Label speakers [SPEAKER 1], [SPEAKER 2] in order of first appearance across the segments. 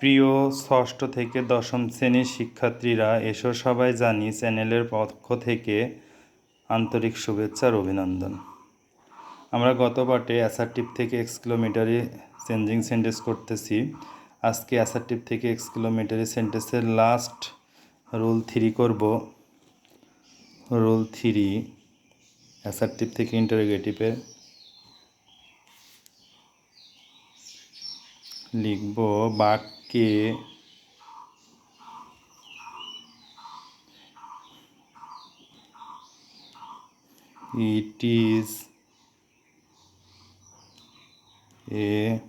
[SPEAKER 1] প্রিয় ষষ্ঠ থেকে দশম শ্রেণির শিক্ষার্থীরা এসো সবাই জানি চ্যানেলের পক্ষ থেকে আন্তরিক শুভেচ্ছা আর অভিনন্দন। আমরা গত পাঠে অ্যাসারটিভ থেকে এক্স কিলোমিটারে চেঞ্জিং সেন্টেন্স করতেছি। আজকে অ্যাসারটিভ থেকে এক্স কিলোমিটারে সেন্টেন্সের লাস্ট রুল থ্রি করব। রোল থ্রি অ্যাসারটিভ থেকে ইন্টারোগেটিভের লিখব বাক্যে it is a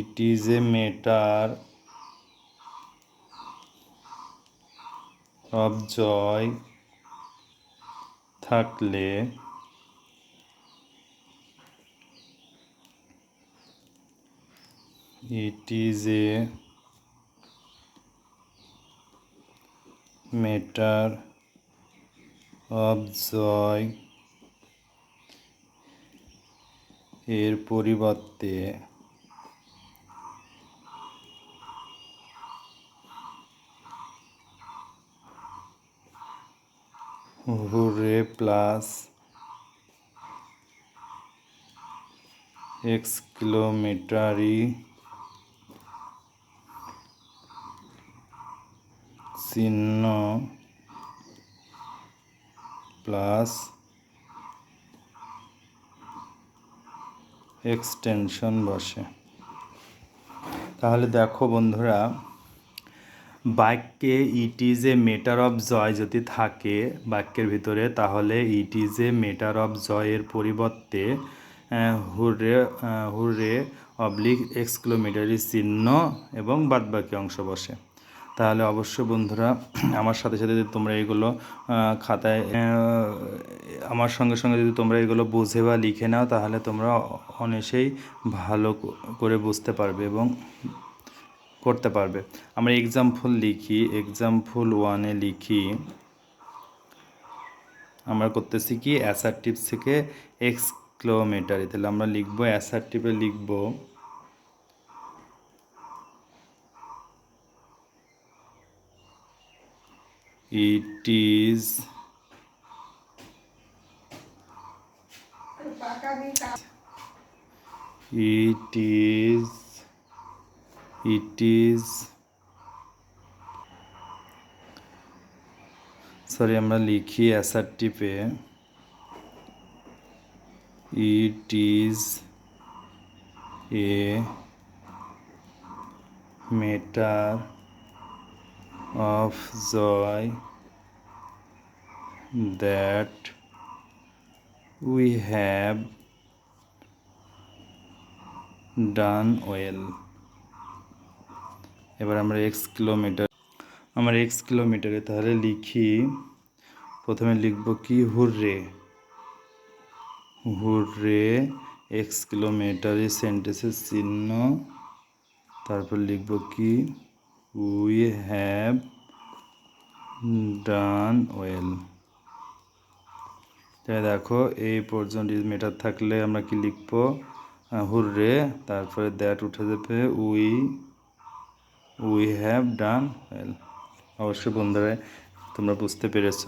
[SPEAKER 1] it is a matter of joy থাকলে it is a matter of joy. এর পরিবর্তে হুরে প্লাস এক্স কিলোমিটারি চিহ্ন প্লাস এক্সটেনশন বসে। তাহলে দেখো বন্ধুরা, বাক্যে it is a matter of joy যদি থাকে বাক্যের ভিতরে, তাহলে it is a matter of জয়ের পরিবর্তে হুরে হুরে অবলিক এক্স কিলোমিটারি চিহ্ন এবং বাদবাকি অংশ বসে। তাহলে অবশ্যই বন্ধুরা, আমার সাথে সাথে যদি তোমরা এগুলো খাতায় আমার সঙ্গে সঙ্গে যদি তোমরা এগুলো বুঝে বা লিখে নাও, তাহলে তোমরা অনেসেই ভালো করে বুঝতে পারবে এবং করতে পারবে। আমরা এক্সাম্পল লিখি এক্সাম্পল ওয়ানে লিখি। আমরা করতেছি কি অ্যাসারটিভ থেকে এক্স কিলোমিটারে তাহলে আমরা লিখব অ্যাসারটিভে লিখব। It is it is it is sorry আমরা লিখি অ্যাসারটিভে it is a matter of joy that we have done well এবার আমরা এক্স কিলোমিটার, আমরা এক্স কিলোমিটারে তাহলে লিখি, প্রথমে লিখব কি? হুররে। হুররে এক্স কিলোমিটারে সেন্টেন্সের চিহ্ন, তারপর লিখব কি? উই হ্যাভ ডান ওয়েল তাই দেখো, এই পর্যন্ত মেটার থাকলে আমরা কি লিখব? হুররে, তারপরে দ্যাট উঠে যাবে। উই উই হ্যাভ ডান অবশ্যই বন্ধুরা, তোমরা বুঝতে পেরেছ।